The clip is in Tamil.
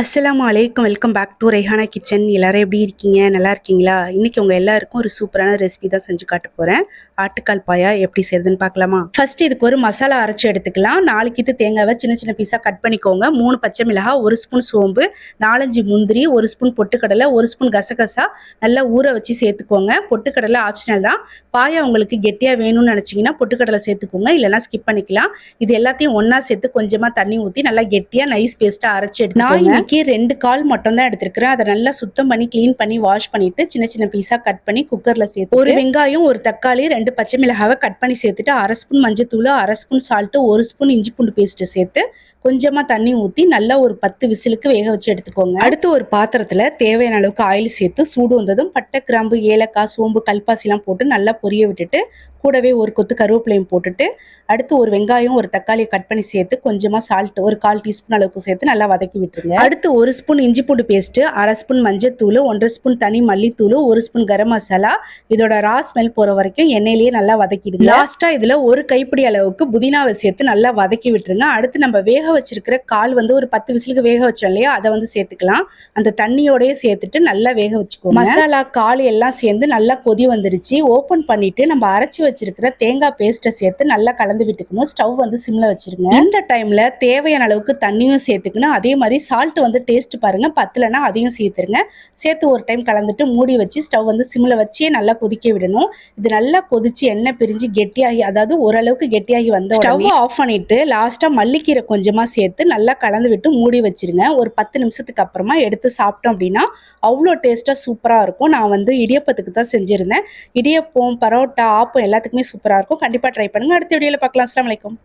அஸ்லாம் அலைக்கும். Welcome back to Rehana kitchen. எல்லோரும் எப்படி இருக்கீங்க? நல்லா இருக்கீங்களா? இன்றைக்கி உங்கள் எல்லாருக்கும் ஒரு சூப்பரான ரெசிபி தான் செஞ்சு காட்ட போகிறேன் ஆட்டுக்கால் பாயா எப்படி செய்யுதுன்னு பார்க்கலாமா? ஃபர்ஸ்ட் இதுக்கு ஒரு மசாலா அரைச்சி எடுத்துக்கலாம். நாளைக்கு தேங்காவை சின்ன சின்ன பீஸாக கட் பண்ணிக்கோங்க. மூணு பச்சை மிளகாய் ஒரு ஸ்பூன் சோம்பு நாலஞ்சு முந்திரி ஒரு ஸ்பூன் பொட்டுக்கடலை ஒரு ஸ்பூன் கசகசா நல்லா ஊற வச்சு சேர்த்துக்கோங்க. பொட்டுக்கடலை ஆப்ஷனல் தான். பாயா உங்களுக்கு கெட்டியாக வேணும்னு நினச்சிங்கன்னா பொட்டுக்கடலை சேர்த்துக்கோங்க. இல்லைனா ஸ்கிப் பண்ணிக்கலாம். இது எல்லாத்தையும் ஒன்றா சேர்த்து கொஞ்சமாக தண்ணி ஊற்றி நல்லா கெட்டியாக நைஸ் பேஸ்ட்டாக அரைச்சி எடுத்து இன்னைக்கு ரெண்டு கால் மட்டும் தான் எடுத்திருக்கிறேன். அதை நல்லா சுத்தம் பண்ணி க்ளீன் பண்ணி வாஷ் பண்ணிட்டு சின்ன சின்ன பீஸாக கட் பண்ணி குக்கரில் சேர்த்து ஒரு வெங்காயம் ஒரு தக்காளி ரெண்டு பச்சை மிளகாவை கட் பண்ணி சேர்த்துட்டு அரை ஸ்பூன் மஞ்சத்தூள் அரை ஸ்பூன் சால்ட்டு ஒரு ஸ்பூன் இஞ்சி பூண்டு பேஸ்ட்டு சேர்த்து கொஞ்சமாக தண்ணி ஊற்றி நல்லா ஒரு பத்து விசிலுக்கு வேக வச்சு எடுத்துக்கோங்க. அடுத்து ஒரு பாத்திரத்தில் தேவையான அளவுக்கு ஆயில் சேர்த்து சூடு வந்ததும் பட்டை கிராம்பு ஏலக்காய் சோம்பு கல்பாசிலாம் போட்டு நல்லா பொரிய விட்டுட்டு கூடவே ஒரு கொத்து கருவேப்பிலையும் போட்டுட்டு அடுத்து ஒரு வெங்காயம் ஒரு தக்காளியை கட் பண்ணி சேர்த்து கொஞ்சமாக சால்ட் ஒரு கால் டீஸ்பூன் அளவுக்கு சேர்த்து நல்லா வதக்கி விட்டுருங்க. அடுத்து ஒரு ஸ்பூன் இஞ்சி பூண்டு பேஸ்ட்டு அரை ஸ்பூன் மஞ்சத்தூள் ஒன்றரை ஸ்பூன் தனி மல்லித்தூள் ஒரு ஸ்பூன் கரம் மசாலா இதோட ரா ஸ்மெல் போகிற வரைக்கும் எண்ணெயிலேயே நல்லா வதக்கிடுங்க. லாஸ்ட்டாக இதில் ஒரு கைப்பிடி அளவுக்கு புதினாவை சேர்த்து நல்லா வதக்கி விட்டுருங்க. அடுத்து நம்ம வேக வச்சிருக்கிற கால் வந்து ஒரு பத்து விசிலுக்கு வேக வச்சோம் இல்லையா அதை வந்து சேர்த்துக்கலாம். அந்த தண்ணியோடய சேர்த்துட்டு நல்லா வேக வச்சுக்கோ மசாலா கால் எல்லாம் சேர்ந்து நல்லா கொதி வந்துருச்சு. ஓப்பன் பண்ணிட்டு நம்ம அரைச்சி வச்சிருக்கிற தேங்காய் பேஸ்ட்டை சேர்த்து நல்லா கலந்து விட்டுக்கணும். ஸ்டவ் வந்து சிம்ல வச்சுருங்க. இந்த டைம்ல தேவையான அளவுக்கு தண்ணியும் சேர்த்துக்கணும். அதே மாதிரி சால்ட் வந்து டேஸ்ட் பாருங்க. பத்தலைன்னா அதையும் சேர்த்துருங்க. சேர்த்து ஒரு டைம் கலந்துட்டு மூடி வச்சு ஸ்டவ் வந்து சிம்ல வச்சே நல்லா கொதிக்க விடணும். இது நல்லா கொதிச்சு எண்ணெய் பிரிஞ்சு கெட்டியாகி அதாவது ஓரளவுக்கு கெட்டியாகி வந்த ஸ்டவ் ஆஃப் பண்ணிட்டு லாஸ்டா மல்லிக்கீரை கொஞ்சமா சேர்த்து நல்லா கலந்து விட்டு மூடி வச்சிருங்க. ஒரு பத்து நிமிஷத்துக்கு அப்புறமா எடுத்து சாப்பிட்டோம் அப்படின்னா அவ்வளோ டேஸ்ட்டாக சூப்பராக இருக்கும். நான் வந்து இடியப்பத்துக்கு தான் செஞ்சுருந்தேன். இடியப்பம் பரோட்டா ஆப்பம் எல்லாம் எல்லாத்துக்குமே சூப்பராக இருக்கும். கண்டிப்பாக ட்ரை பண்ணுங்கள் அடுத்த வீடியோவில் பார்க்கலாம். அஸ்லாம் வலைக்கம்